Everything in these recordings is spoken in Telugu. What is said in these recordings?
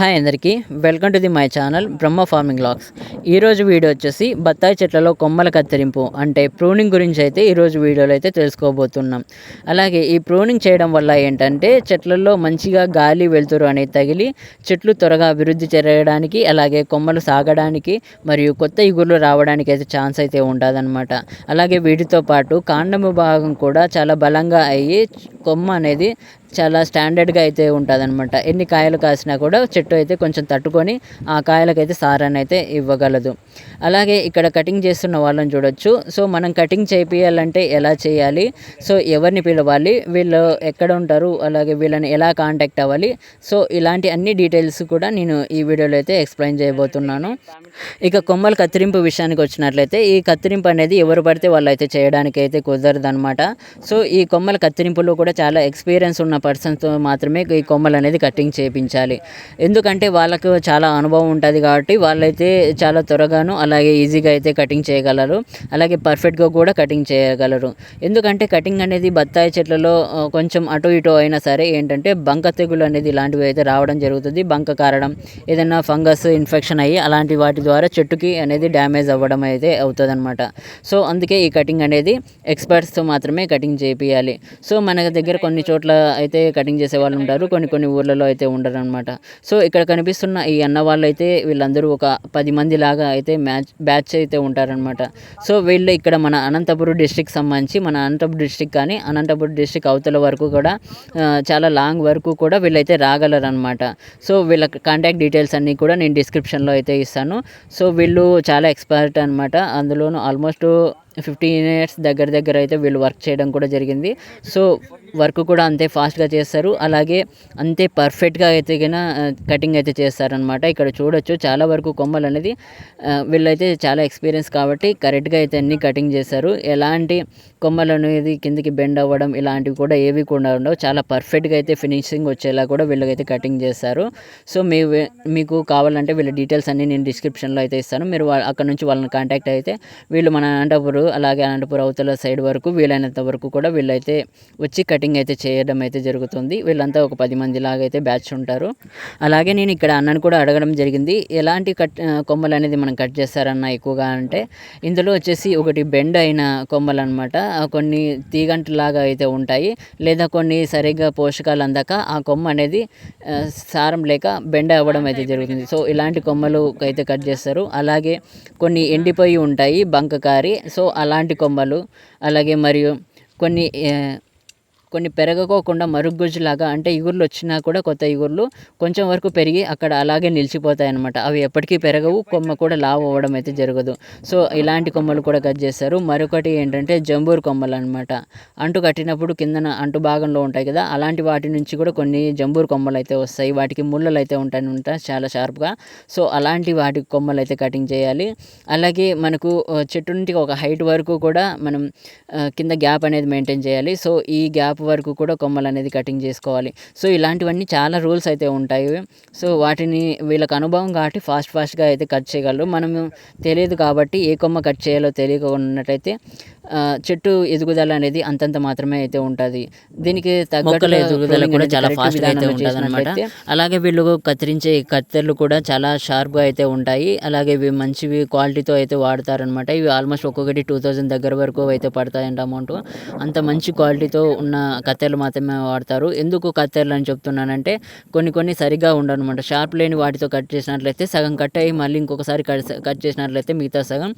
హాయ్ అందరికీ welcome to the my channel Brahma farming logs. ఈరోజు వీడియో వచ్చేసి బత్తాయి చెట్లలో కొమ్మల కత్తిరింపు అంటే ప్రూనింగ్ గురించి అయితే ఈరోజు వీడియోలో అయితే తెలుసుకోబోతున్నాం. అలాగే ఈ ప్రూనింగ్ చేయడం వల్ల ఏంటంటే చెట్లలో మంచిగా గాలి వెలుతురు అనేది తగిలి చెట్లు త్వరగా అభివృద్ధి జరగడానికి అలాగే కొమ్మలు సాగడానికి మరియు కొత్త ఇగుర్లు రావడానికి అయితే ఛాన్స్ అయితే ఉంటుందన్నమాట అలాగే వీటితో పాటు కాండము భాగం కూడా చాలా బలంగా అయ్యి కొమ్మ అనేది చాలా స్టాండర్డ్గా అయితే ఉంటుంది అనమాట ఎన్ని కాయలు కాసినా కూడా చెట్టు అయితే కొంచెం తట్టుకొని ఆ కాయలకైతే సారాన్ని అయితే ఇవ్వగలదు. అలాగే ఇక్కడ కటింగ్ చేస్తున్న వాళ్ళని చూడొచ్చు. సో మనం కటింగ్ చేపియాలంటే ఎలా చేయాలి? సో ఎవరిని పిలవాలి? వీళ్ళు ఎక్కడ ఉంటారు? అలాగే వీళ్ళని ఎలా కాంటాక్ట్ అవ్వాలి? సో ఇలాంటి అన్ని డీటెయిల్స్ కూడా నేను ఈ వీడియోలో అయితే ఎక్స్ప్లెయిన్ చేయబోతున్నాను. ఇక కొమ్మల కత్తిరింపు విషయానికి వచ్చినట్లయితే ఈ కత్తిరింపు అనేది ఎవరు పడితే వాళ్ళు అయితే చేయడానికి అయితే కుదరదు అనమాట సో ఈ కొమ్మల కత్తిరింపులో కూడా చాలా ఎక్స్పీరియన్స్ ఉన్న పర్సన్తో మాత్రమే ఈ కొమ్మలు అనేది కటింగ్ చేయించాలి ఎందుకంటే వాళ్ళకు చాలా అనుభవం ఉంటుంది కాబట్టి వాళ్ళైతే చాలా త్వరగాను అలాగే ఈజీగా అయితే కటింగ్ చేయగలరు. అలాగే పర్ఫెక్ట్గా కూడా కటింగ్ చేయగలరు. ఎందుకంటే కటింగ్ అనేది బత్తాయి చెట్లలో కొంచెం అటు ఇటు అయినా సరే ఏంటంటే బంక తెగులు అనేది ఇలాంటివి అయితే రావడం జరుగుతుంది. బంక కారడం ఏదైనా ఫంగస్ ఇన్ఫెక్షన్ అయ్యి అలాంటి వాటి ద్వారా చెట్టుకి అనేది డ్యామేజ్ అవ్వడం అయితే అవుతుంది అనమాట సో అందుకే ఈ కటింగ్ అనేది ఎక్స్పర్ట్స్తో మాత్రమే కటింగ్ చేపియాలి. సో మన దగ్గర కొన్ని చోట్ల అయితే అయితే కటింగ్ చేసే వాళ్ళు ఉంటారు. కొన్ని కొన్ని ఊర్లలో అయితే ఉండరు అనమాట సో ఇక్కడ కనిపిస్తున్న ఈ అన్న వాళ్ళు అయితే వీళ్ళందరూ ఒక పది మంది లాగా అయితే మ్యాచ్ బ్యాచ్ అయితే ఉంటారనమాట సో వీళ్ళు ఇక్కడ మన అనంతపురం డిస్టిక్ సంబంధించి మన అనంతపురం డిస్టిక్ కానీ అనంతపురం డిస్టిక్ అవతల వరకు కూడా చాలా లాంగ్ వరకు కూడా వీళ్ళైతే రాగలరు అనమాట సో వీళ్ళ కాంటాక్ట్ డీటెయిల్స్ అన్నీ కూడా నేను డిస్క్రిప్షన్లో అయితే ఇస్తాను. సో వీళ్ళు చాలా ఎక్స్పర్ట్ అనమాట అందులోనూ ఆల్మోస్ట్ ఫిఫ్టీన్ ఇయర్స్ దగ్గర దగ్గర అయితే వీళ్ళు వర్క్ చేయడం కూడా జరిగింది. సో వర్క్ కూడా అంతే ఫాస్ట్గా చేస్తారు. అలాగే అంతే పర్ఫెక్ట్గా అయితే కన్నా కటింగ్ అయితే చేస్తారనమాట ఇక్కడ చూడొచ్చు చాలా వరకు కొమ్మలు అనేది వీళ్ళైతే చాలా ఎక్స్పీరియన్స్ కాబట్టి కరెక్ట్గా అయితే అన్ని కటింగ్ చేస్తారు ఎలాంటి కొమ్మలు అనేది కిందికి బెండ్ అవ్వడం ఇలాంటివి కూడా ఏవి కూడా ఉండవు. చాలా పర్ఫెక్ట్గా అయితే ఫినిషింగ్ వచ్చేలా కూడా వీళ్ళకైతే కటింగ్ చేస్తారు. సో మీ మీకు కావాలంటే వీళ్ళ డీటెయిల్స్ అన్ని నేను డిస్క్రిప్షన్లో అయితే ఇస్తాను. మీరు వాళ్ళ అక్కడ నుంచి వాళ్ళని కాంటాక్ట్ అయితే వీళ్ళు మన అనంతపురం అలాగే అనంతపురం అవతల సైడ్ వరకు వీలైనంత వరకు కూడా వీళ్ళైతే వచ్చి కటింగ్ అయితే చేయడం అయితే జరుగుతుంది. వీళ్ళంతా ఒక పది మంది లాగా అయితే బ్యాచ్ ఉంటారు. అలాగే నేను ఇక్కడ అన్నను కూడా అడగడం జరిగింది. ఎలాంటి కట్ కొమ్మలు అనేది మనం కట్ చేస్తారన్న ఎక్కువగా అంటే ఇందులో వచ్చేసి ఒకటి బెండ్ అయిన కొమ్మలు అనమాట కొన్ని తీగంటలాగా అయితే ఉంటాయి. లేదా కొన్ని సరిగ్గా పోషకాలు అందక ఆ కొమ్మ అనేది సారం లేక బెండ అవ్వడం అయితే జరుగుతుంది. సో ఇలాంటి కొమ్మలు అయితే కట్ చేస్తారు. అలాగే కొన్ని ఎండిపోయి ఉంటాయి బంకకారి సో అలాంటి కొమ్మలు అలాగే మరియు కొన్ని కొన్ని పెరగకోకుండా మరుగుజ్జులాగా అంటే ఇగుర్లు వచ్చినా కూడా కొత్త ఇగుర్లు కొంచెం వరకు పెరిగి అక్కడ అలాగే నిలిచిపోతాయి అనమాట అవి ఎప్పటికీ పెరగవు కొమ్మ కూడా లావు అవ్వడం అయితే జరగదు. సో ఇలాంటి కొమ్మలు కూడా కట్ చేస్తారు మరొకటి ఏంటంటే జంబూరు కొమ్మలు అనమాట అంటు కట్టినప్పుడు కిందన అంటు భాగంలో ఉంటాయి కదా అలాంటి వాటి నుంచి కూడా కొన్ని జంబూరు కొమ్మలు అయితే వస్తాయి. వాటికి ముళ్ళలు అయితే ఉంటాయి ఉంటాయి చాలా షార్ప్గా సో అలాంటి వాటి కొమ్మలు అయితే కటింగ్ చేయాలి. అలాగే మనకు చెట్టు నుండి ఒక హైట్ వరకు కూడా మనం కింద గ్యాప్ అనేది మెయింటైన్ చేయాలి. సో ఈ గ్యాప్ వరకు కూడా కొమ్మలు అనేది కటింగ్ చేసుకోవాలి. సో ఇలాంటివన్నీ చాలా రూల్స్ అయితే ఉంటాయి. సో వాటిని వీళ్ళకి అనుభవం కాబట్టి ఫాస్ట్ ఫాస్ట్గా అయితే కట్ చేయగలరు. మనం తెలియదు కాబట్టి ఏ కొమ్మ కట్ చేయాలో తెలియక ఉన్నట్టయితే చెట్టు ఎదుగుదల అనేది అంతంత మాత్రమే అయితే ఉంటుంది. దీనికి మొక్కల ఎదుగుదల కూడా చాలా ఫాస్ట్గా అయితే ఉంటుంది అనమాట అలాగే వీళ్ళు కత్తిరించే కత్తెరలు కూడా చాలా షార్ప్గా అయితే ఉంటాయి. అలాగే ఇవి మంచివి క్వాలిటీతో అయితే వాడతారనమాట ఇవి ఆల్మోస్ట్ ఒక్కొక్కటి టూ థౌజండ్ దగ్గర వరకు అయితే పడతాయంట అమౌంట్ అంత మంచి క్వాలిటీతో ఉన్న కత్తెరలు మాత్రమే వాడతారు. ఎందుకు కత్తెరలు అని చెప్తున్నానంటే కొన్ని కొన్ని సరిగ్గా ఉండవు అనమాట షార్ప్ లేని వాటితో కట్ చేసినట్లయితే సగం కట్ అయ్యి మళ్ళీ ఇంకొకసారి కట్ కట్ చేసినట్లయితే మిగతా సగం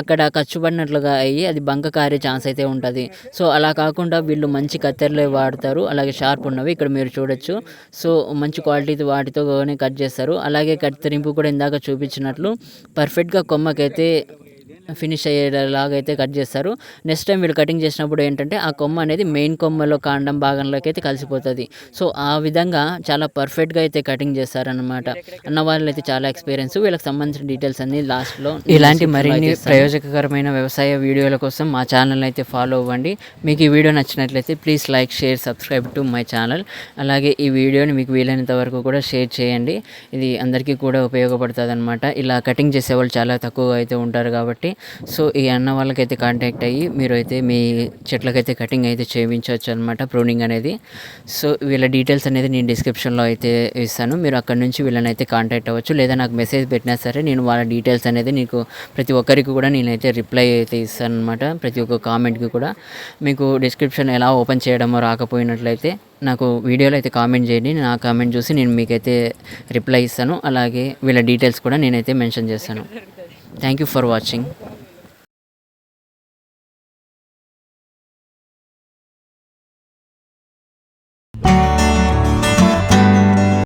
అక్కడ ఖర్చు పడినట్లుగా అయ్యి అది బంక కారే ఛాన్స్ అయితే ఉంటుంది. సో అలా కాకుండా వీళ్ళు మంచి కత్తెరలే వాడతారు. అలాగే షార్ప్ ఉన్నవి ఇక్కడ మీరు చూడొచ్చు. సో మంచి క్వాలిటీ వాటితోనే కట్ చేస్తారు. అలాగే కత్తిరింపు కూడా ఇందాక చూపించినట్లు పర్ఫెక్ట్గా కొమ్మకైతే ఫినిష్ అయ్యేలాగా అయితే కట్ చేస్తారు. నెక్స్ట్ టైం వీళ్ళు కటింగ్ చేసినప్పుడు ఏంటంటే ఆ కొమ్మ అనేది మెయిన్ కొమ్మలో కాండం భాగంలోకి అయితే కలిసిపోతుంది. సో ఆ విధంగా చాలా పర్ఫెక్ట్గా అయితే కటింగ్ చేస్తారనమాట అన్న వాళ్ళు అయితే చాలా ఎక్స్పీరియన్స్ వీళ్ళకి సంబంధించిన డీటెయిల్స్ అన్ని లాస్ట్లో ఇలాంటి మరిన్ని ప్రయోజకరమైన వ్యవసాయ వీడియోల కోసం మా ఛానల్ అయితే ఫాలో అవ్వండి. మీకు ఈ వీడియో నచ్చినట్లయితే please like share subscribe to my channel అలాగే ఈ వీడియోని మీకు వీలైనంత వరకు కూడా షేర్ చేయండి. ఇది అందరికీ కూడా ఉపయోగపడుతుంది అనమాట ఇలా కటింగ్ చేసే వాళ్ళు చాలా తక్కువగా అయితే ఉంటారు కాబట్టి సో ఈ అన్న వాళ్ళకైతే కాంటాక్ట్ అయ్యి మీరు అయితే మీ చెట్లకైతే కటింగ్ అయితే చేయించవచ్చు అనమాట ప్రూనింగ్ అనేది. సో వీళ్ళ డీటెయిల్స్ అనేది నేను డిస్క్రిప్షన్లో అయితే ఇస్తాను. మీరు అక్కడ నుంచి వీళ్ళని అయితే కాంటాక్ట్ అవ్వచ్చు. లేదా నాకు మెసేజ్ పెట్టినా సరే నేను వాళ్ళ డీటెయిల్స్ అనేది నీకు ప్రతి ఒక్కరికి కూడా నేనైతే రిప్లై అయితే ఇస్తాను అనమాట ప్రతి ఒక్క కామెంట్కి కూడా. మీకు డిస్క్రిప్షన్ ఎలా ఓపెన్ చేయడమో రాకపోయినట్లయితే నాకు వీడియోలో అయితే కామెంట్ చేయండి. నేను ఆ కామెంట్ చూసి నేను మీకైతే రిప్లై ఇస్తాను. అలాగే వీళ్ళ డీటెయిల్స్ కూడా నేనైతే మెన్షన్ చేస్తాను. Thank you for watching